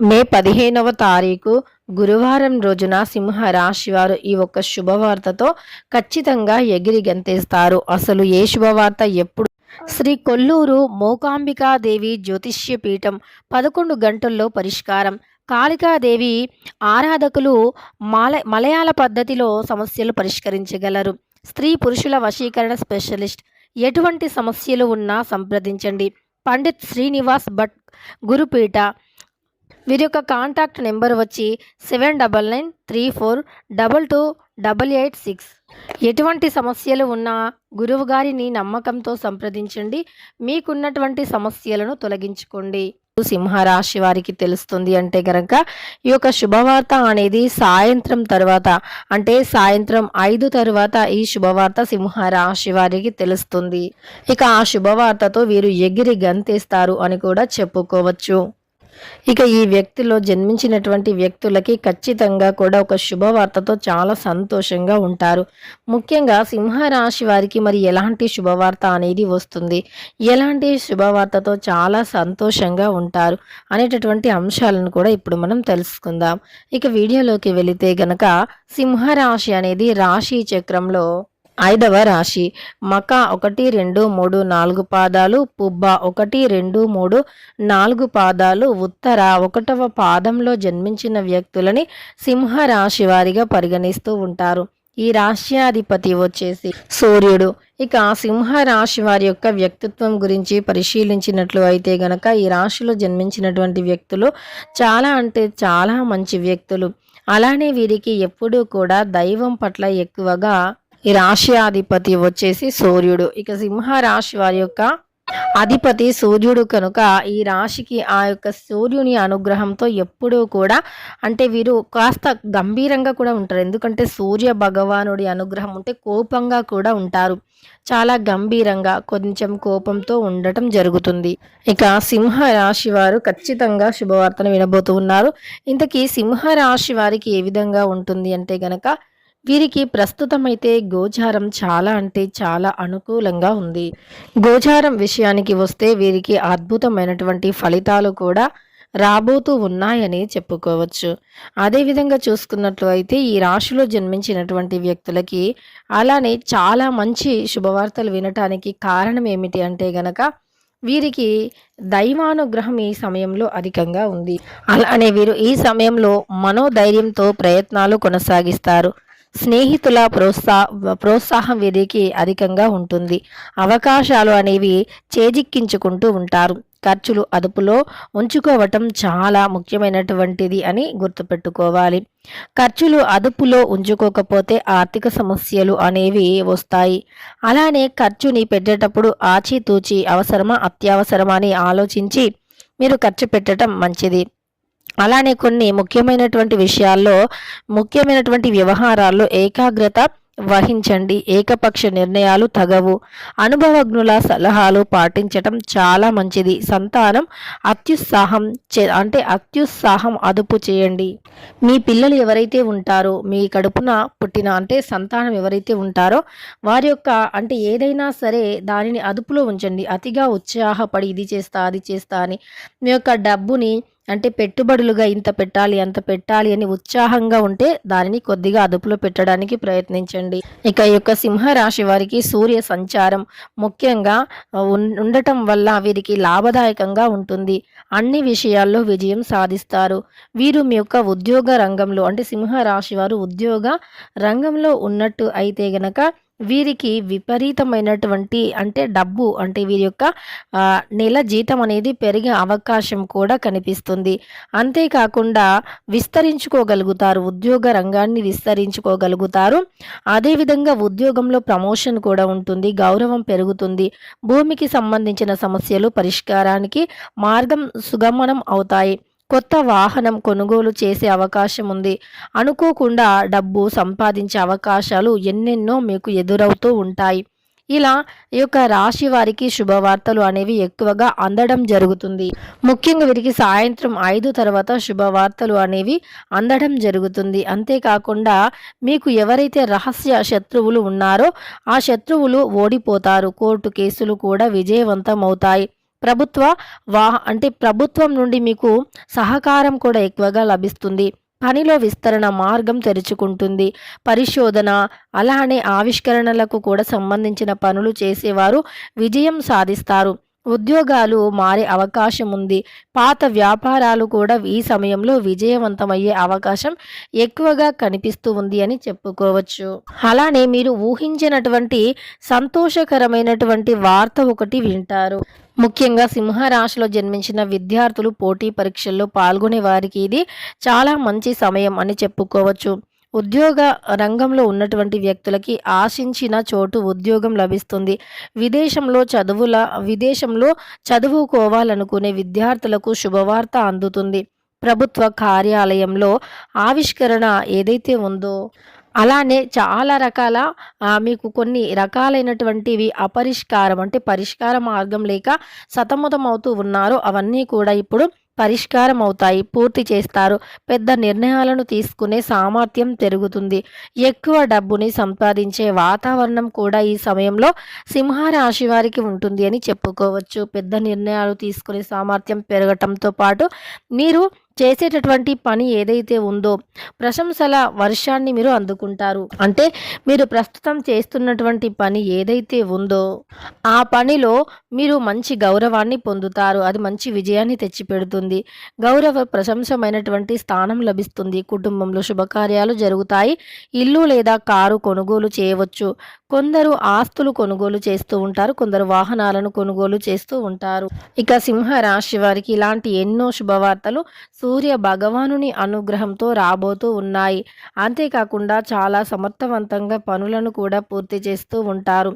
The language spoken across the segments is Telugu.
మే పదిహేనవ తారీఖు గురువారం రోజున సింహ రాశి వారు ఈ ఒక్క శుభవార్తతో ఖచ్చితంగా ఎగిరి గంతేస్తారు. అసలు ఏ శుభవార్త ఎప్పుడు? శ్రీ కొల్లూరు మూకాంబికాదేవి జ్యోతిష్య పీఠం పదకొండు గంటల్లో పరిష్కారం. కాళికాదేవి ఆరాధకులు మాల మలయాళ పద్ధతిలో సమస్యలు పరిష్కరించగలరు. స్త్రీ పురుషుల వశీకరణ స్పెషలిస్ట్. ఎటువంటి సమస్యలు ఉన్నా సంప్రదించండి. పండిత్ శ్రీనివాస్ భట్ గురుపీఠ వీరి యొక్క కాంటాక్ట్ నెంబర్ వచ్చి seven double nine three four double two double eight six ఎటువంటి సమస్యలు ఉన్నా గురువు గారిని నమ్మకంతో సంప్రదించండి. మీకున్నటువంటి సమస్యలను తొలగించుకోండి. సింహరాశి వారికి తెలుస్తుంది అంటే గనక ఈ యొక్క శుభవార్త అనేది సాయంత్రం తర్వాత అంటే సాయంత్రం ఐదు తర్వాత ఈ శుభవార్త సింహరాశి వారికి తెలుస్తుంది. ఇక ఆ శుభవార్తతో వీరు ఎగిరి గంతేస్తారు అని కూడా చెప్పుకోవచ్చు. ఇక ఈ వ్యక్తిలో జన్మించినటువంటి వ్యక్తులకి ఖచ్చితంగా కూడా ఒక శుభవార్తతో చాలా సంతోషంగా ఉంటారు. ముఖ్యంగా సింహరాశి వారికి మరి ఎలాంటి శుభవార్త అనేది వస్తుంది? ఎలాంటి శుభవార్తతో చాలా సంతోషంగా ఉంటారు? అనేటటువంటి అంశాలను కూడా ఇప్పుడు మనం తెలుసుకుందాం. ఇక వీడియోలోకి వెళితే గనక సింహరాశి అనేది రాశి చక్రంలో ఐదవ రాశి. మక ఒకటి రెండు మూడు నాలుగు పాదాలు. పుబ్బ ఒకటి రెండు మూడు నాలుగు పాదాలు. ఉత్తర ఒకటవ పాదంలో జన్మించిన వ్యక్తులని సింహ రాశి వారిగా పరిగణిస్తూ ఉంటారు. ఈ రాశ్యాధిపతి వచ్చేసి సూర్యుడు. ఇక సింహ రాశి వారి యొక్క వ్యక్తిత్వం గురించి పరిశీలించినట్లు అయితే గనక ఈ రాశిలో జన్మించినటువంటి వ్యక్తులు చాలా అంటే చాలా మంచి వ్యక్తులు. అలానే వీరికి ఎప్పుడూ కూడా దైవం పట్ల ఎక్కువగా ఈ రాశి అధిపతి వచ్చేసి సూర్యుడు. ఇక సింహ రాశి వారి యొక్క అధిపతి సూర్యుడు కనుక ఈ రాశికి ఆ యొక్క సూర్యుని అనుగ్రహంతో ఎప్పుడూ కూడా అంటే వీరు కాస్త గంభీరంగా కూడా ఉంటారు. ఎందుకంటే సూర్య భగవానుడి అనుగ్రహం ఉంటే కోపంగా కూడా ఉంటారు. చాలా గంభీరంగా కొంచెం కోపంతో ఉండటం జరుగుతుంది. ఇక సింహ రాశి వారు ఖచ్చితంగా శుభవార్తను వినబోతూ ఉన్నారు. ఇంతకీ సింహ రాశి వారికి ఏ విధంగా ఉంటుంది అంటే గనక వీరికి ప్రస్తుతమైతే గోచారం చాలా అంటే చాలా అనుకూలంగా ఉంది. గోచారం విషయానికి వస్తే వీరికి అద్భుతమైనటువంటి ఫలితాలు కూడా రాబోతూ ఉన్నాయని చెప్పుకోవచ్చు. అదేవిధంగా చూసుకున్నట్లు అయితే ఈ రాశిలో జన్మించినటువంటి వ్యక్తులకి అలానే చాలా మంచి శుభవార్తలు వినటానికి కారణం ఏమిటి అంటే గనక వీరికి దైవానుగ్రహం ఈ సమయంలో అధికంగా ఉంది. అలానే వీరు ఈ సమయంలో మనోధైర్యంతో ప్రయత్నాలు కొనసాగిస్తారు. స్నేహితుల ప్రోత్సా ప్రోత్సాహం వీరికి అధికంగా ఉంటుంది. అవకాశాలు అనేవి చేజిక్కించుకుంటూ ఉంటారు. ఖర్చులు అదుపులో ఉంచుకోవటం చాలా ముఖ్యమైనటువంటిది అని గుర్తుపెట్టుకోవాలి. ఖర్చులు అదుపులో ఉంచుకోకపోతే ఆర్థిక సమస్యలు అనేవి వస్తాయి. అలానే ఖర్చుని పెట్టేటప్పుడు ఆచితూచి అవసరమా అత్యవసరమా అని ఆలోచించి మీరు ఖర్చు పెట్టడం మంచిది. అలానే కొన్ని ముఖ్యమైనటువంటి విషయాల్లో ముఖ్యమైనటువంటి వ్యవహారాల్లో ఏకాగ్రత వహించండి. ఏకపక్ష నిర్ణయాలు తగవు. అనుభవజ్ఞుల సలహాలు పాటించటం చాలా మంచిది. సంతానం అత్యుత్సాహం అంటే అత్యుత్సాహం అదుపు చేయండి. మీ పిల్లలు ఎవరైతే ఉంటారో మీ కడుపున పుట్టిన అంటే సంతానం ఎవరైతే ఉంటారో వారి యొక్క అంటే ఏదైనా సరే దానిని అదుపులో ఉంచండి. అతిగా ఉత్సాహపడి ఇది చేస్తా అది చేస్తా అని మీ యొక్క డబ్బుని అంటే పెట్టుబడులుగా ఇంత పెట్టాలి అంత పెట్టాలి అని ఉత్సాహంగా ఉంటే దానిని కొద్దిగా అదుపులో పెట్టడానికి ప్రయత్నించండి. ఇక ఈ యొక్క సింహరాశి వారికి సూర్య సంచారం ముఖ్యంగా ఉండటం వల్ల వీరికి లాభదాయకంగా ఉంటుంది. అన్ని విషయాల్లో విజయం సాధిస్తారు. వీరు మీ యొక్క ఉద్యోగ రంగంలో అంటే సింహరాశి వారు ఉద్యోగ రంగంలో ఉన్నట్టు అయితే గనక వీరికి విపరీతమైనటువంటి అంటే డబ్బు అంటే వీరి యొక్క నెల జీతం అనేది పెరిగే అవకాశం కూడా కనిపిస్తుంది. అంతేకాకుండా విస్తరించుకోగలుగుతారు ఉద్యోగ రంగాన్ని విస్తరించుకోగలుగుతారు. అదేవిధంగా ఉద్యోగంలో ప్రమోషన్ కూడా ఉంటుంది గౌరవం పెరుగుతుంది. భూమికి సంబంధించిన సమస్యలు పరిష్కారానికి మార్గం సుగమనం అవుతాయి. కొత్త వాహనం కొనుగోలు చేసే అవకాశం ఉంది. అనుకోకుండా డబ్బు సంపాదించే అవకాశాలు ఎన్నెన్నో మీకు ఎదురవుతూ ఉంటాయి. ఇలా ఈ యొక్క రాశి వారికి శుభవార్తలు అనేవి ఎక్కువగా అందడం జరుగుతుంది. ముఖ్యంగా వీరికి సాయంత్రం ఐదు తర్వాత శుభవార్తలు అనేవి అందడం జరుగుతుంది. అంతేకాకుండా మీకు ఎవరైతే రహస్య శత్రువులు ఉన్నారో ఆ శత్రువులు ఓడిపోతారు. కోర్టు కేసులు కూడా విజయవంతం అవుతాయి ప్రభుత్వ వాహ అంటే ప్రభుత్వం నుండి మీకు సహకారం కూడా ఎక్కువగా లభిస్తుంది. పనిలో విస్తరణ మార్గం తెరుచుకుంటుంది. పరిశోధన అలానే ఆవిష్కరణలకు కూడా సంబంధించిన పనులు చేసేవారు విజయం సాధిస్తారు. ఉద్యోగాలు మారే అవకాశం ఉంది. పాత వ్యాపారాలు కూడా ఈ సమయంలో విజయవంతమయ్యే అవకాశం ఎక్కువగా కనిపిస్తూ ఉంది అని చెప్పుకోవచ్చు. అలానే మీరు ఊహించినటువంటి సంతోషకరమైనటువంటి వార్త ఒకటి వింటారు. ముఖ్యంగా సింహరాశిలో జన్మించిన విద్యార్థులు పోటీ పరీక్షల్లో పాల్గొనే వారికి ఇది చాలా మంచి సమయం అని చెప్పుకోవచ్చు. ఉద్యోగ రంగంలో ఉన్నటువంటి వ్యక్తులకి ఆశించిన చోటు ఉద్యోగం లభిస్తుంది. విదేశంలో చదువుల విదేశంలో చదువుకోవాలనుకునే విద్యార్థులకు శుభవార్త అందుతుంది. ప్రభుత్వ కార్యాలయంలో ఆవిష్కరణ ఏదైతే ఉందో అలానే చాలా రకాల మీకు కొన్ని రకాలైనటువంటివి అపరిష్కారం అంటే పరిష్కార మార్గం లేక సతమతం అవుతూ ఉన్నారు. అవన్నీ కూడా ఇప్పుడు పరిష్కారం అవుతాయి పూర్తి చేస్తారు. పెద్ద నిర్ణయాలను తీసుకునే సామర్థ్యం పెరుగుతుంది. ఎక్కువ డబ్బుని సంపాదించే వాతావరణం కూడా ఈ సమయంలో సింహరాశి వారికి ఉంటుంది అని చెప్పుకోవచ్చు. పెద్ద నిర్ణయాలు తీసుకునే సామర్థ్యం పెరగటంతో పాటు మీరు చేసేటటువంటి పని ఏదైతే ఉందో ప్రశంసల వర్షాన్ని మీరు అందుకుంటారు. అంటే మీరు ప్రస్తుతం చేస్తున్నటువంటి పని ఏదైతే ఉందో ఆ పనిలో మీరు మంచి గౌరవాన్ని పొందుతారు. అది మంచి విజయాన్ని తెచ్చిపెడుతుంది. గౌరవ ప్రశంసమైనటువంటి స్థానం లభిస్తుంది. కుటుంబంలో శుభకార్యాలు జరుగుతాయి. ఇల్లు లేదా కారు కొనుగోలు చేయవచ్చు. కొందరు ఆస్తులు కొనుగోలు చేస్తూ ఉంటారు. కొందరు వాహనాలను కొనుగోలు చేస్తూ ఉంటారు. ఇక సింహ రాశి వారికి ఇలాంటి ఎన్నో శుభవార్తలు సూర్య భగవానుని అనుగ్రహంతో రాబోతూ ఉన్నాయి. అంతేకాకుండా చాలా సమర్థవంతంగా పనులను కూడా పూర్తి చేస్తూ ఉంటారు.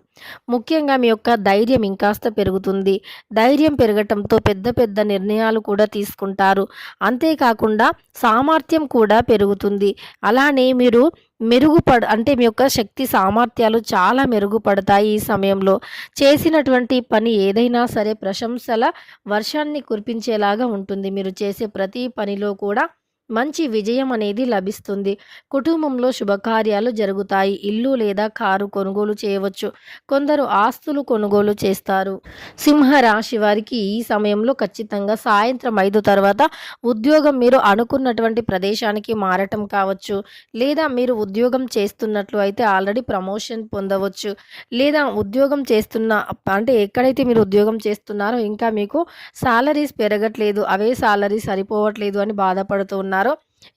ముఖ్యంగా మీ యొక్క ధైర్యం ఇంకాస్త పెరుగుతుంది. ధైర్యం పెరగటంతో పెద్ద పెద్ద నిర్ణయాలు కూడా తీసుకుంటారు. అంతేకాకుండా సామర్థ్యం కూడా పెరుగుతుంది. అలానే మీరు మెరుగుపడ అంటే మీ యొక్క శక్తి సామర్థ్యాలు చాలా మెరుగుపడతాయి ఈ సమయంలో. చేసినటువంటి పని ఏదైనా సరే ప్రశంసల వర్షాన్ని కురిపించేలాగా ఉంటుంది. మీరు చేసే ప్రతి పనిలో కూడా మంచి విజయం అనేది లభిస్తుంది. కుటుంబంలో శుభకార్యాలు జరుగుతాయి. ఇల్లు లేదా కారు కొనుగోలు చేయవచ్చు. కొందరు ఆస్తులు కొనుగోలు చేస్తారు. సింహ రాశి వారికి ఈ సమయంలో ఖచ్చితంగా సాయంత్రం ఐదు తర్వాత ఉద్యోగం మీరు అనుకున్నటువంటి ప్రదేశానికి మారటం కావచ్చు. లేదా మీరు ఉద్యోగం చేస్తున్నట్లు అయితే ఆల్రెడీ ప్రమోషన్ పొందవచ్చు. లేదా ఉద్యోగం చేస్తున్న అంటే ఎక్కడైతే మీరు ఉద్యోగం చేస్తున్నారో ఇంకా మీకు సాలరీస్ పెరగట్లేదు. అవే సాలరీ సరిపోవట్లేదు అని బాధపడుతూ ఉన్నారో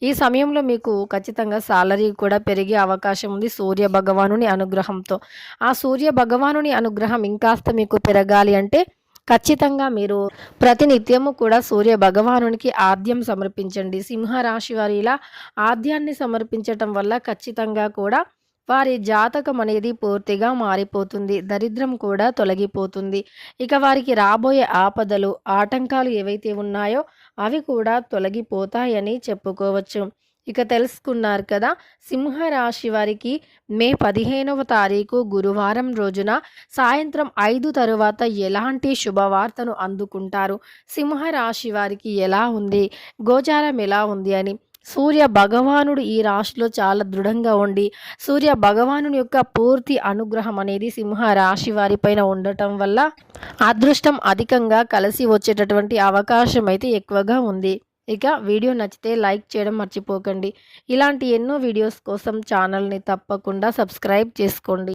ఈ సమయంలో మీకు ఖచ్చితంగా సాలరీ కూడా పెరిగే అవకాశం ఉంది. సూర్య భగవానుని అనుగ్రహంతో. ఆ సూర్య భగవానుని అనుగ్రహం ఇంకాస్త మీకు పెరగాలి అంటే ఖచ్చితంగా మీరు ప్రతినిత్యము కూడా సూర్య భగవానునికి ఆద్యం సమర్పించండి. సింహరాశి వారి ఇలా ఆద్యాన్ని సమర్పించటం వల్ల ఖచ్చితంగా కూడా వారి జాతకం అనేది పూర్తిగా మారిపోతుంది. దరిద్రం కూడా తొలగిపోతుంది. ఇక వారికి రాబోయే ఆపదలు ఆటంకాలు ఏవైతే ఉన్నాయో అవి కూడా తొలగిపోతాయని చెప్పుకోవచ్చు. ఇక తెలుసుకున్నారు కదా సింహరాశి వారికి మే పదిహేనవ తారీఖు గురువారం రోజున సాయంత్రం ఐదు తరువాత ఎలాంటి శుభవార్తను అందుకుంటారు? సింహరాశి వారికి ఎలా ఉంది? గోచారం ఎలా ఉంది అని సూర్య భగవానుడు ఈ రాశిలో చాలా దృఢంగా ఉండి సూర్య భగవానుని యొక్క పూర్తి అనుగ్రహం అనేది సింహ రాశి వారిపైన ఉండటం వల్ల అదృష్టం అధికంగా కలిసి వచ్చేటటువంటి అవకాశం అయితే ఎక్కువగా ఉంది. ఇక వీడియో నచ్చితే లైక్ చేయడం మర్చిపోకండి. ఇలాంటి ఎన్నో వీడియోస్ కోసం ఛానల్ని తప్పకుండా సబ్స్క్రైబ్ చేసుకోండి.